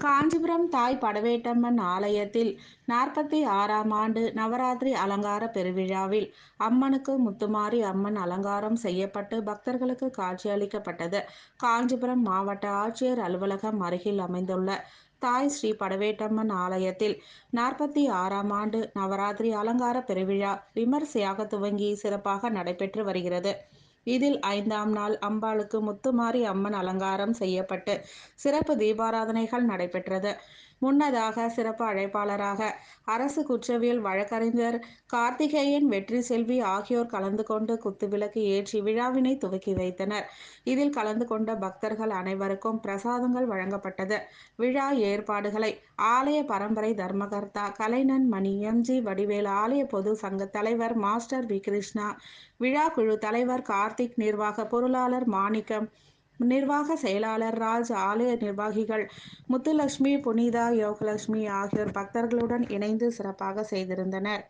காஞ்சிபுரம் தாய் படவேட்டம்மன் ஆலயத்தில் நாற்பத்தி ஆறாம் ஆண்டு நவராத்திரி அலங்கார பெருவிழாவில் அம்மனுக்கு முத்துமாரி அம்மன் அலங்காரம் செய்யப்பட்டு பக்தர்களுக்கு காட்சியளிக்கப்பட்டது. காஞ்சிபுரம் மாவட்ட ஆட்சியர் அலுவலகம் அருகில் அமைந்துள்ள தாய் ஸ்ரீ படவேட்டம்மன் ஆலயத்தில் நாற்பத்தி ஆறாம் ஆண்டு நவராத்திரி அலங்கார பெருவிழா விமரிசையாக துவங்கி சிறப்பாக நடைபெற்று வருகிறது. இதில் ஐந்தாம் நாள் அம்பாளுக்கு முத்துமாரி அம்மன் அலங்காரம் செய்யப்பட்டு சிறப்பு தீபாராதனைகள் நடைபெற்றது. முன்னதாக சிறப்பு அழைப்பாளராக அரசு குற்றவியல் வழக்கறிஞர் கார்த்திகேயன் வெற்றிசெல்வி ஆகியோர் கலந்து கொண்டு குத்துவிளக்கு ஏற்றி விழாவினை துவக்கி வைத்தனர். இதில் கலந்து கொண்ட பக்தர்கள் அனைவருக்கும் பிரசாதங்கள் வழங்கப்பட்டது. விழா ஏற்பாடுகளை ஆலய பரம்பரை தர்மகர்த்தா கலைநன் மணி எம். ஜி. ஆலய பொது சங்க தலைவர் மாஸ்டர் வி. கிருஷ்ணா விழா குழு தலைவர் கார்த்திக் நிர்வாக பொருளாளர் மாணிக்கம் நிர்வாக செயலாளர் ராஜ் ஆலய நிர்வாகிகள் முத்துலட்சுமி புனிதா யோகலட்சுமி ஆகியோர் பக்தர்களுடன் இணைந்து சிறப்பாக செய்திருந்தனர்.